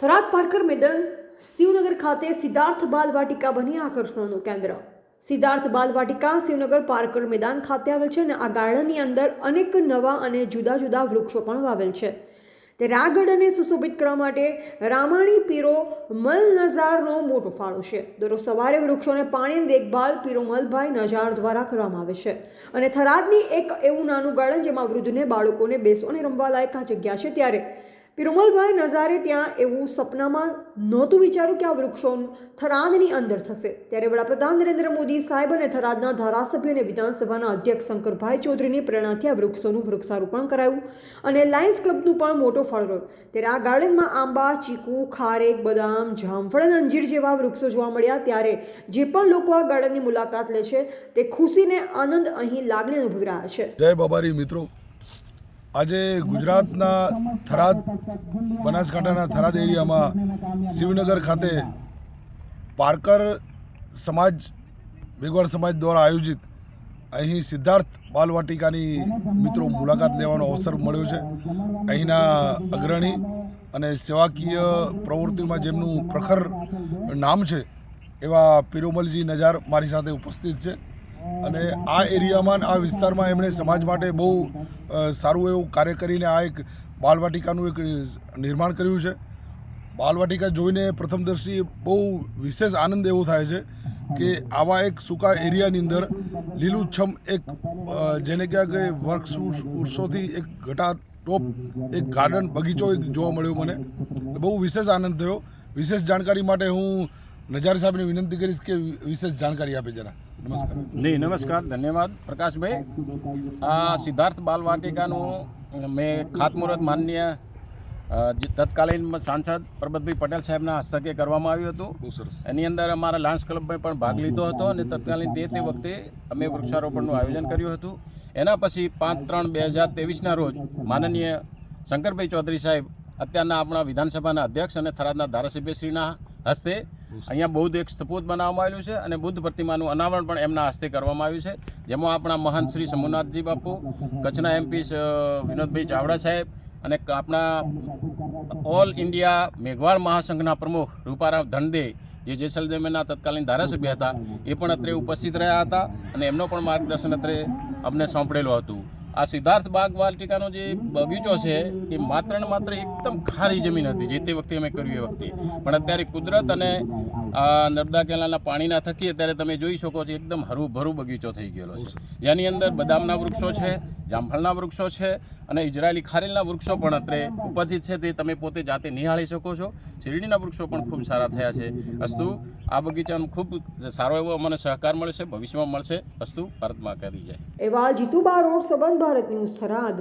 Tharad Parker મેદાન શિવનગર ખાતે સિદ્ધાર્થ બાલ વાટિકા બની આકર્ષણનું કેન્દ્ર સિદ્ધાર્થ બાલ વાટિકા શિવનગર પાર્કર મેદાન ખાતે આવેલ છે અને આ ગાર્ડનની અંદર અનેક નવા અને જુદા જુદા વૃક્ષો પણ વાવેલ છે તે આ ગાર્ડનને સુશોભિત કરવા માટે રામાણી પીરો મલ નઝારનો મોટો ફાળો છે દરરોજ સવારે વૃક્ષોને પાણીની દેખભાલ પીરો મલભાઈ નજાર દ્વારા કરવામાં આવે છે। અને થરાદની એક એવું નાનું ગાર્ડન જેમાં વૃદ્ધને બાળકોને બેસવાને રમવા લાયક આ જગ્યા છે ત્યારે પિરોમલભાઈ નઝારે ત્યાં એવું સપનામાં નહોતું વિચાર્યું કે આ વૃક્ષો થરાદની અંદર થશે. ત્યારે વડાપ્રધાન નરેન્દ્ર મોદી સાહેબ અને થરાદના ધારાસભ્ય અને વિધાનસભાના અધ્યક્ષ શંકરભાઈ ચૌધરીની પ્રેરણાથી આ વૃક્ષોનું વૃક્ષારોપણ કરાયું અને લાયન્સ ક્લબનું પણ મોટો ફળ રહ્યો. ત્યારે આ ગાર્ડનમાં આંબા, ચીકુ, ખારેક, બદામ, જામફળ અને અંજીર જેવા વૃક્ષો જોવા મળ્યા. ત્યારે જે પણ લોકો આ ગાર્ડનની મુલાકાત લે છે, તે ખુશીને આનંદ અહીં લાગણી અનુભવી રહ્યા છે. જય બાબારી મિત્રો. આજે ગુજરાતના થરાદ, બનાસકાંઠાના થરાદ એરિયામાં શિવનગર ખાતે પારકર સમાજ, મેઘવાળ સમાજ દ્વારા આયોજિત અહીં સિદ્ધાર્થ બાલવાટિકાની મિત્રો મુલાકાત લેવાનો અવસર મળ્યો છે. અહીંના અગ્રણી અને સેવાકીય પ્રવૃત્તિમાં જેમનું પ્રખર નામ છે એવા પિરોમલજી નજાર મારી સાથે ઉપસ્થિત છે. અને આ એરિયામાં આ વિસ્તારમાં એમણે સમાજ માટે બહુ સારું એવું કાર્ય કરીને આ એક બાલવાટિકાનું એક નિર્માણ કર્યું છે. બાલવાટિકા જોઈને પ્રથમ દ્રષ્ટિએ બહુ વિશેષ આનંદ એવો થાય છે કે આવા એક સૂકા એરિયાની અંદર લીલુંછમ એક જેને કહેવાય કે વૃક્ષ વૃક્ષોથી એક ઘટા ટોપ એક ગાર્ડન બગીચો એક જોવા મળ્યો મને. બહુ વિશેષ આનંદ થયો. વિશેષ જાણકારી માટે હું નજાર સાહેબને વિનંતી કરીશ કે વિશેષ જાણકારી આપે જરા. નમસ્કાર. નહીં નમસ્કાર ધન્યવાદ. પ્રકાશભાઈ આ સિદ્ધાર્થ બાલવાટિકાનું મેં ખાતમુહૂર્ત માનનીય તત્કાલીન સાંસદ પરબતભાઈ પટેલ સાહેબના હસ્તકે કરવામાં આવ્યું હતું. એની અંદર અમારા લાન્સ ક્લબમાં પણ ભાગ લીધો હતો અને તત્કાલીન તે તે વખતે અમે વૃક્ષારોપણનું આયોજન કર્યું હતું. એના પછી પાંચ ત્રણ બે હજાર ત્રેવીસના રોજ માનનીય શંકરભાઈ ચૌધરી સાહેબ અત્યારના આપણા વિધાનસભાના અધ્યક્ષ અને થરાદના ધારાસભ્યશ્રીના હસ્તે. અહીંયા બૌદ્ધ એક સ્તપોત બનાવવામાં આવેલું છે અને બુદ્ધ પ્રતિમાનું અનાવરણ પણ એમના હસ્તે કરવામાં આવ્યું છે. જેમાં આપણા મહાન શ્રી સમુનાથજી બાપુ કચ્છના એમપી વિનોદભાઈ ચાવડા સાહેબ અને આપણા ઓલ ઇન્ડિયા મેઘવાળ મહાસંઘના પ્રમુખ રૂપારામ ધનદે જે જેસલમેરના તત્કાલીન ધારાસભ્ય હતા એ પણ અત્રે ઉપસ્થિત રહ્યા હતા અને એમનો પણ માર્ગદર્શન અત્રે અમને સોંપડેલું હતું. આ સિદ્ધાર્થ બાગ વાટિકાનો જે બગીચો છે એ માત્ર ને માત્ર એકદમ ખારી જમીન હતી જે તે વખતે અમે કર્યું એ વખતે. પણ અત્યારે કુદરત અને આ નર્મદા કેનાલના પાણીના થકી અત્યારે તમે જોઈ શકો છો એકદમ હરું બગીચો થઈ ગયેલો છે. જેની અંદર બદામના વૃક્ષો છે જામફળના વૃક્ષો છે અને ઇઝરાયેલી ખારેલના વૃક્ષો પણ અત્રે ઉપજિત છે તે તમે પોતે જાતે નિહાળી શકો છો. શેરડીના વૃક્ષો પણ ખૂબ સારા થયા છે. અસ્તુ, આ બગીચાનો ખૂબ સારો એવો અમને સહકાર મળશે ભવિષ્યમાં મળશે. અસ્તુ, ભારતમાં કરી જાય. એવા જીતુ રોડ સંબંધ ભારત ન્યૂઝ થરાદ.